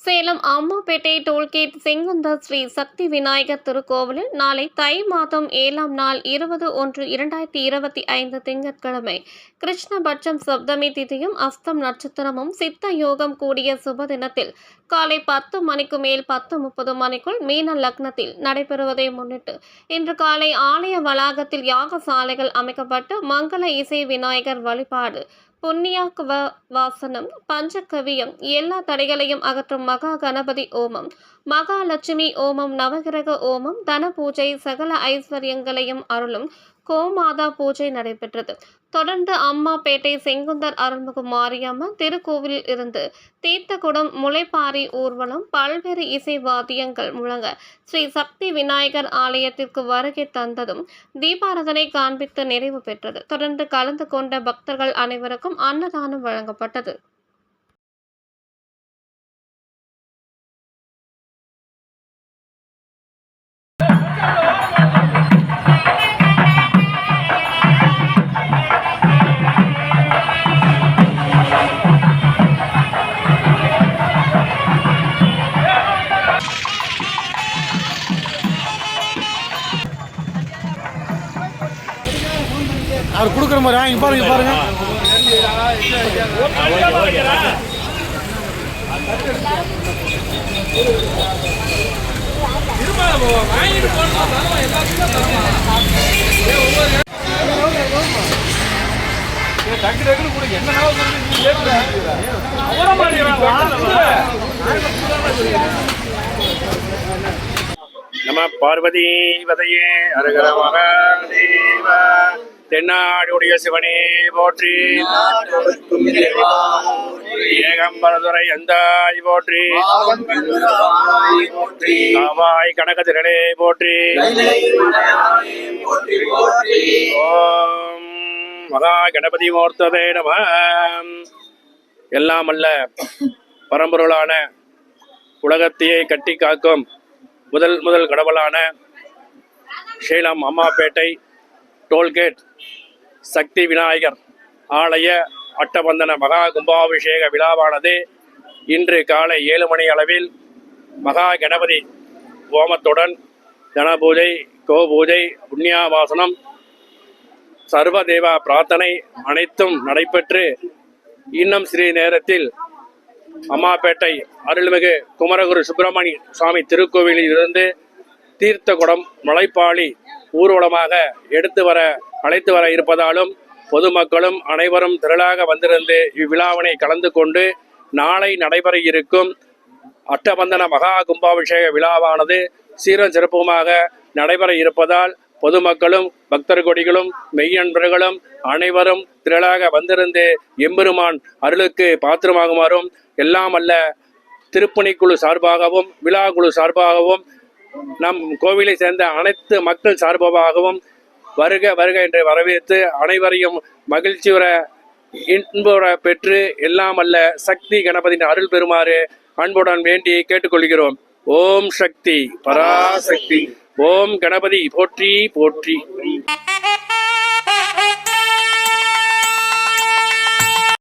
Salem Ammapettai tollgate Sengunthar Sri Sakthi Vinayagar திருக்கோவிலில் நாளை தை மாதம் ஏழாம் நாள் இருபது ஒன்று இரண்டாயிரத்தி இருபத்தி ஐந்து திங்கட்கிழமை. கிருஷ்ணபட்சம் சப்தமி திதியும் அஸ்தம் நட்சத்திரமும் சித்த யோகம் கூடிய சுப தினத்தில் காலை பத்து மணிக்கு மேல் பத்து முப்பது மணிக்குள் மீன லக்னத்தில் நடைபெறுவதை முன்னிட்டு இன்று காலை ஆலய வளாகத்தில் யாக சாலைகள் அமைக்கப்பட்டு மங்கள இசை விநாயகர் வழிபாடு புண்ணியாக்குவ வாசனம் பஞ்சகவியம் எல்லா தடைகளையும் அகற்றும் மகா கணபதி ஓமம். மகாலட்சுமி ஓமம் நவகிரக ஓமம் தன பூஜை சகல ஐஸ்வர்யங்களையும் அருளும் கோமாதா பூஜை நடைபெற்றது. தொடர்ந்து அம்மாப்பேட்டை செங்குந்தர் அருள்மிகு மாரியம்மன் திருக்கோவிலில் இருந்து தீர்த்தகுடம் முளைப்பாரி ஊர்வலம் பல்வேறு இசை வாத்தியங்கள் முழங்க ஸ்ரீ சக்தி விநாயகர் ஆலயத்திற்கு வருகை தந்ததும் தீபாரதனை காண்பித்து நிறைவு பெற்றது. தொடர்ந்து கலந்து கொண்ட பக்தர்கள் அனைவருக்கும் அன்னதானம் வழங்கப்பட்டது. அவர் கொடுக்குற மாதிரி வாங்கி பாருங்க பாருங்க டக்கு டக்குனு கொடுங்க என்ன நம பார்வதி வதையே அரகர தேவா. தென்னாடுடைய சிவனே போற்றி. ஏகம்பரதுரை எந்தாய் போற்றி. காவாய் கனகதிரளே போற்றி. ஓம் மகா கணபதி மூர்த்ததே நம. எல்லாம் அல்ல பரம்பொருளான உலகத்தையே கட்டி காக்கும் முதல் முதல் கடவுளான சேலம் அம்மாப்பேட்டை டோல்கேட் சக்தி விநாயகர் ஆலய அட்டபந்தன மகா கும்பாபிஷேக விழாவானது இன்று காலை ஏழு மணி அளவில் மகா கணபதி ஹோமத்துடன் தனபூஜை கோபூஜை புண்ணியாவாசனம் சர்வதேவா பிரார்த்தனை அனைத்தும் நடைபெற்று இன்னும் சிறிது நேரத்தில் அம்மாப்பேட்டை அருள்மிகு குமரகுரு சுப்பிரமணிய சுவாமி திருக்கோவிலில் இருந்து தீர்த்தகுடம் மலைப்பாளி ஊர்வலமாக எடுத்து வர அழைத்து வர இருப்பதாலும் பொதுமக்களும் அனைவரும் திரளாக வந்திருந்து இவ்விழாவினை கலந்து கொண்டு நாளை நடைபெற இருக்கும் அட்டபந்தன மகா கும்பாபிஷேக விழாவானது சீரும் சிறப்புமாக நடைபெற இருப்பதால் பொதுமக்களும் பக்தர் கொடிகளும் மெய்யன்பர்களும் அனைவரும் திரளாக வந்திருந்து எம்பெருமான் அருளுக்கு பாத்திரமாகுமாறும் எல்லாம் அல்ல திருப்பணிக்குழு சார்பாகவும் விழா குழு சார்பாகவும் நம் கோவிலை சேர்ந்த அனைத்து மக்கள் சார்பாகவும் வருக வருக என்று வரவேற்று அனைவரையும் மகிழ்ச்சியுற இன்புற பெற்று எல்லாம் அல்ல சக்தி கணபதியின் அருள் பெறுமாறு அன்புடன் வேண்டி கேட்டுக்கொள்கிறோம். ஓம் சக்தி பராசக்தி. ஓம் கணபதி போற்றி போற்றி.